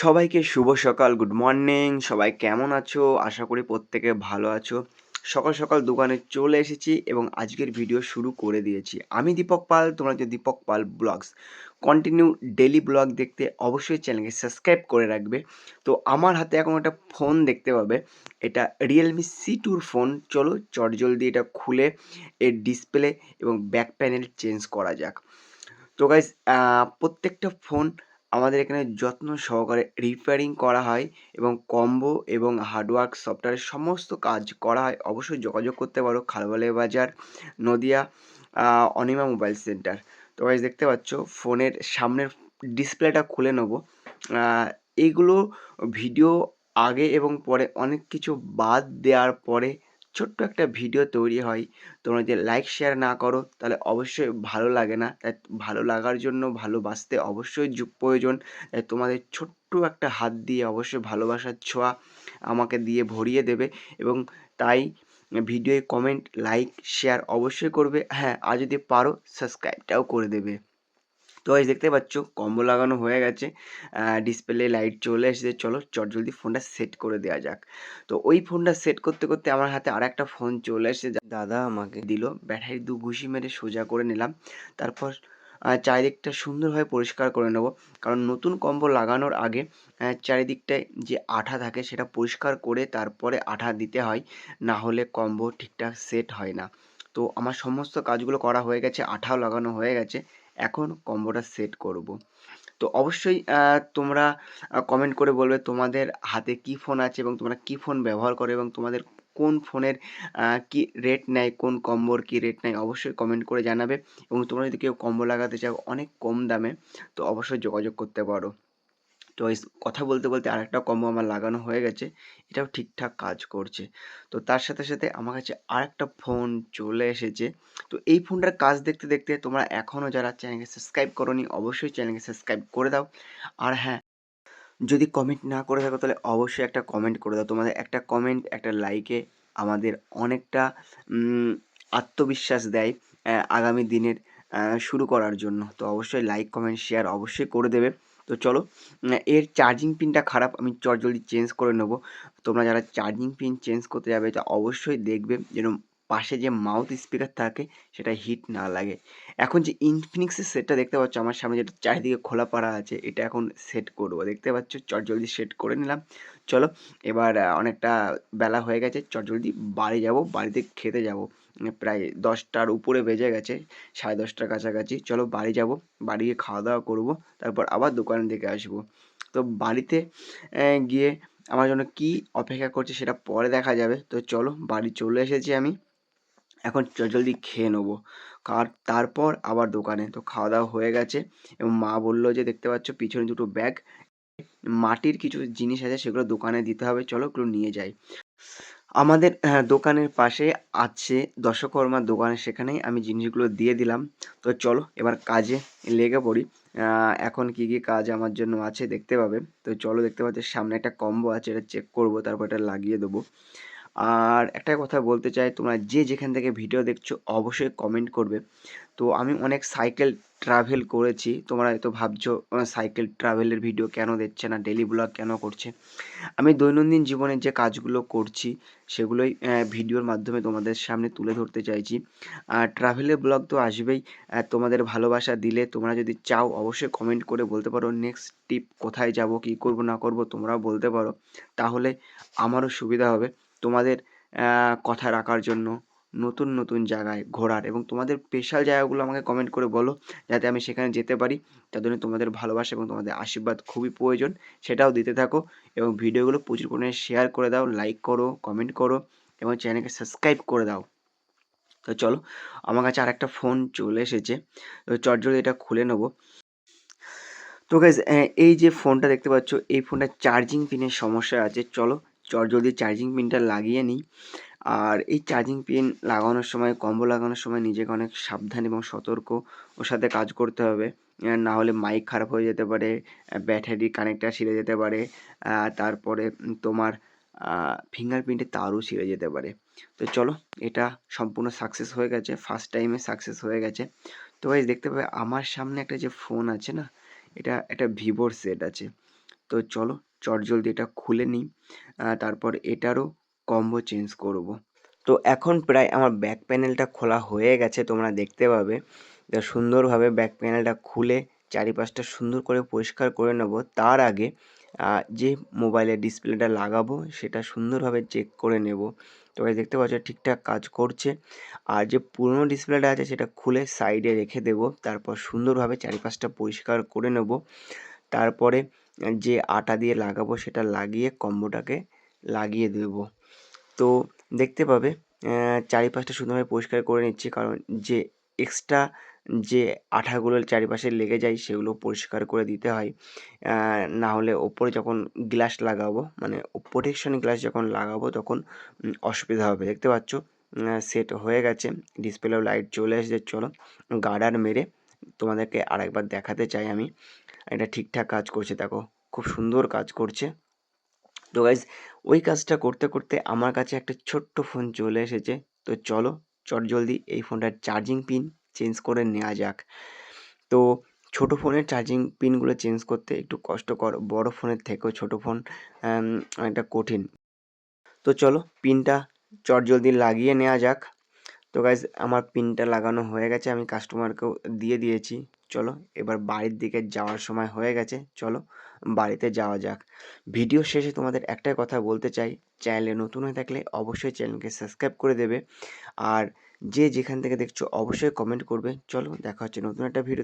সবাইকে শুভ সকাল, good morning, সবাই কেমন আছো? আশা করি প্রত্যেকে ভালো আছো। সকাল সকাল দোকানে চলে এসেছি এবং আজকের ভিডিও শুরু করে দিয়েছি। আমি দীপক পাল, তোমরা হচ্ছে Dipak Pal vlogs continue daily vlog দেখতে অবশ্যই চ্যানেলকে সাবস্ক্রাইব করে রাখবে। তো আমার হাতে এখন একটা ফোন দেখতে পাবে। এটা রিয়েলমি সি টুর ফোন চলো, চটজলদি এটা খুলে এর ডিসপ্লে এবং ব্যাক প্যানেল চেঞ্জ করা যাক। তো গাইজ প্রত্যেকটা ফোন আমাদের এখানে যত্ন সহকারে রিপেয়ারিং করা হয় এবং কম্বো এবং হার্ডওয়ার্ক সফটওয়্যারের সমস্ত কাজ করা হয়। অবশ্যই যোগাযোগ করতে পারো খালবালে বাজার, নদিয়া অনিমা মোবাইল সেন্টার তো গাইজ দেখতে পাচ্ছ, ফোনের সামনের ডিসপ্লেটা খুলে নেব। এইগুলো ভিডিও আগে এবং পরে অনেক কিছু বাদ দেওয়ার পরে ছোট্ট একটা ভিডিও তৈরি হয়। তোমরা যদি লাইক শেয়ার না করো, তাহলে অবশ্যই ভালো লাগে না। তাই ভালো লাগার জন্য ভালোবাসতে অবশ্যই যুগ প্রয়োজন। তাই তোমাদের ছোট্ট একটা হাত দিয়ে অবশ্যই ভালোবাসার ছোঁয়া আমাকে দিয়ে ভরিয়ে দেবে এবং তাই ভিডিওয়ে কমেন্ট লাইক শেয়ার অবশ্যই করবে। হ্যাঁ আর যদি পারো সাবস্ক্রাইবটাও করে দেবে। তো এই দেখতে পাচ্ছ কম্বো লাগানো হয়ে গেছে। ডিসপ্লে লাইট চলে এসেছে। চলো চট জলদি ফোনটা সেট করে দেওয়া যাক। তো ওই ফোনটা সেট করতে করতে আমার হাতে আর একটা ফোন চলে এসেছে। দাদা আমাকে দিল। ব্যাটারি দু ঘুষি মেরে সোজা করে নিলাম। তারপর চারিদিকটা সুন্দরভাবে পরিষ্কার করে নেব। কারণ নতুন কম্বো লাগানোর আগে চারিদিকটায় যে আঠা থাকে সেটা পরিষ্কার করে তারপরে আঠা দিতে হয়। না হলে কম্বো ঠিকঠাক সেট হয় না। তো আমার সমস্ত কাজগুলো করা হয়ে গেছে। আঠাও লাগানো হয়ে গেছে। এখন কম্বোটা সেট করব। তো অবশ্যই তোমরা কমেন্ট করে বলবে তোমাদের হাতে কি ফোন আছে এবং তোমরা কি ফোন ব্যবহার করো এবং তোমাদের কোন ফোনের কি রেট নেয়, কোন কম্বোর কি রেট নেয় অবশ্যই কমেন্ট করে জানাবে। এবং তোমরা যদি কেউ কম্বো লাগাতে চাও অনেক কম দামে, তো অবশ্যই যোগাযোগ করতে পারো। তো এই কথা বলতে বলতে আরেকটা কম্বো আমার লাগানো হয়ে গেছে, এটাও ঠিকঠাক কাজ করছে। তো তার সাথে সাথে আমার কাছে আরেকটা ফোন চলে এসেছে। তো এই ফোনটার কাজ দেখতে দেখতে তোমরা এখনও যারা চ্যানেলকে সাবস্ক্রাইব করোনি, অবশ্যই চ্যানেলকে সাবস্ক্রাইব করে দাও। আর হ্যাঁ যদি কমেন্ট না করে থাকো তাহলে অবশ্যই একটা কমেন্ট করে দাও। তোমাদের একটা কমেন্ট একটা লাইকে আমাদের অনেকটা আত্মবিশ্বাস দেয় আগামী দিনের শুরু করার জন্য। তো অবশ্যই লাইক কমেন্ট শেয়ার অবশ্যই করে দেবে। তো চলো এর চার্জিং পিনটা খারাপ, আমি চট জলদি চেঞ্জ করে নেব। তোমরা যারা চার্জিং পিন চেঞ্জ করতে যাবে তা অবশ্যই দেখবে যেন পাশে যে মাউথ স্পিকার থাকে, সেটা হিট না লাগে। এখন যে ইনফিনিক্সের সেটটা দেখতে পাচ্ছ, আমার সামনে যেটা চারিদিকে খোলা পাড়া আছে, এটা এখন সেট করব। দেখতে পাচ্ছ, চট জলদি সেট করে নিলাম। চলো, এবার অনেকটা বেলা হয়ে গেছে, চট জলদি বাড়ি যাব, বাড়িতে খেতে যাব। প্রায় দশটার উপরে বেজে গেছে, সাড়ে দশটার কাছাকাছি। চলো বাড়ি যাব, বাড়ি গিয়ে খাওয়া দাওয়া করব, তারপর আবার দোকানের দিকে আসব। তো বাড়িতে গিয়ে আমার জন্য কি অপেক্ষা করছে সেটা পরে দেখা যাবে। তো চলো বাড়ি চলে এসেছি আমি। এখন জলদি খেয়ে নেব। কার, তারপর আবার দোকানে। তো খাওয়া দাওয়া হয়ে গেছে এবং মা বলল যে, দেখতে পাচ্ছ পিছনে দুটো ব্যাগ, মাটির কিছু জিনিস আছে সেগুলো দোকানে দিতে হবে। চলো ওগুলো নিয়ে যাই। আমাদের আহ, দোকানের পাশে আছে দশকর্মার দোকানে সেখানেই আমি জিনিসগুলো দিয়ে দিলাম। তো চলো এবার কাজে লেগে পড়ি। এখন কি কি কাজ আমার জন্য আছে দেখতে পাবে। তো চলো দেখতে পাচ্ছি সামনে একটা কম্বো আছে এটা চেক করব তারপর এটা লাগিয়ে দেবো। আর একটা কথা বলতে চাই, তোমরা যে যেখান থেকে ভিডিও দেখছ অবশ্যই কমেন্ট করবে। তো আমি অনেক সাইকেল ট্রাভেল করেছি, তোমরা হয়তো ভাবছ সাইকেল ট্রাভেলের ভিডিও কেন দিচ্ছে না? ডেলি ব্লগ কেন করছে? আমি দৈনন্দিন জীবনে যে কাজগুলো করছি, সেগুলোই ভিডিওর মাধ্যমে তোমাদের সামনে তুলে ধরতে চাইছি। আর ট্রাভেলের ব্লগ তো আসবেই তোমাদের ভালোবাসা দিলে তোমরা যদি চাও অবশ্যই কমেন্ট করে বলতে পারো নেক্সট টিপ কোথায় যাব, কি করব, না করব তোমরাও বলতে পারো, তাহলে আমারও সুবিধা হবে। তোমাদের কথা রাখার জন্য নতুন নতুন জায়গায় ঘোরার এবং তোমাদের স্পেশাল জায়গাগুলো আমাকে কমেন্ট করে বলো যাতে আমি সেখানে যেতে পারি। তার জন্য তোমাদের ভালোবাসা এবং তোমাদের আশীর্বাদ খুবই প্রয়োজন। সেটাও দিতে থাকো এবং ভিডিওগুলো প্রচুর পরিমাণে শেয়ার করে দাও লাইক করো কমেন্ট করো এবং চ্যানেলকে সাবস্ক্রাইব করে দাও। তো চলো, আমার কাছে আরেকটা ফোন চলে এসেছে। তো চটজলদি এটা খুলে নেব। তো গাইজ এই যে ফোনটা দেখতে পাচ্ছ, এই ফোনটা চার্জিং পিনের সমস্যা আছে। চলো চটজলদি চার্জিং পিনটা লাগিয়ে নিই। আর এই চার্জিং পিন লাগানোর সময় কম্বো লাগানোর সময় নিজেকে অনেক সাবধান এবং সতর্ক ওর সাথে কাজ করতে হবে। না হলে মাইক খারাপ হয়ে যেতে পারে ব্যাটারি কানেক্টার ছিঁড়ে যেতে পারে তারপরে তোমার ফিঙ্গারপ্রিন্টের তারও ছিঁড়ে যেতে পারে। তো চলো, এটা সম্পূর্ণ সাকসেস হয়ে গেছে ফার্স্ট টাইমে সাকসেস হয়ে গেছে। তো গাইজ দেখতে পাবে, আমার সামনে একটা যে ফোন আছে না, এটা, একটা ভিভোর সেট আছে। তো চলো চটজলদি এটা খুলে নিই তারপর এটারও কম্বো চেঞ্জ করব। তো এখন প্রায় আমার ব্যাক প্যানেলটা খোলা হয়ে গেছে, তোমরা দেখতে পাবে। সুন্দরভাবে ব্যাক প্যানেলটা খুলে চারিপাশটা সুন্দর করে পরিষ্কার করে নেব। তার আগে যে মোবাইলের ডিসপ্লেটা লাগাবো, সেটা সুন্দরভাবে চেক করে নেব। তো এই দেখতে পাচ্ছ ঠিকঠাক কাজ করছে। আর যে পুরনো ডিসপ্লেটা আছে, সেটা খুলে সাইডে রেখে দেব। তারপর সুন্দরভাবে চারিপাশটা পরিষ্কার করে নেব। তারপরে যে আটা দিয়ে লাগাবো সেটা লাগিয়ে কম্বোটাকে লাগিয়ে দেব। তো দেখতে পাবে চারিপাশটা সুন্দরভাবে পরিষ্কার করে নিচ্ছি, কারণ যে এক্সট্রা যে আঠাগুলো চারিপাশে লেগে যায় সেগুলো পরিষ্কার করে দিতে হয়। না হলে ওপরে যখন গ্লাস লাগাবো মানে প্রোটেকশন গ্লাস যখন লাগাবো তখন অসুবিধা হবে। দেখতে পাচ্ছ সেট হয়ে গেছে ডিসপ্লেও লাইট চলে এসেছে। চলো, গার্ডার মেরে তোমাদেরকে আরেকবার দেখাতে চাই আমি। এটা ঠিকঠাক কাজ করছে, দেখো। খুব সুন্দর কাজ করছে। তো গাইজ ওই কাজটা করতে করতে আমার কাছে একটা ছোট্ট ফোন চলে এসেছে। তো চলো, চট জলদি এই ফোনটার চার্জিং পিন চেঞ্জ করে নেওয়া যাক। তো ছোট ফোনের চার্জিং পিনগুলো চেঞ্জ করতে একটু কষ্টকর বড় ফোনের থেকেও ছোট ফোন অনেকটা কঠিন। তো চলো পিনটা চট জলদি লাগিয়ে নেওয়া যাক। তো গাইজ আমার পিনটা লাগানো হয়ে গেছে, আমি কাস্টমারকেও দিয়ে দিয়েছি। চলো, এবার বাড়ির দিকে যাওয়ার সময় হয়ে গেছে, চলো বাড়িতে যাওয়া যাক। ভিডিও শেষে তোমাদের একটাই কথা বলতে চাই, চ্যানেলে নতুন হয়ে থাকলে অবশ্যই চ্যানেলকে সাবস্ক্রাইব করে দেবে। আর যে যেখান থেকে দেখছ, অবশ্যই কমেন্ট করবে। চলো, দেখা হচ্ছে নতুন একটা ভিডিওতে।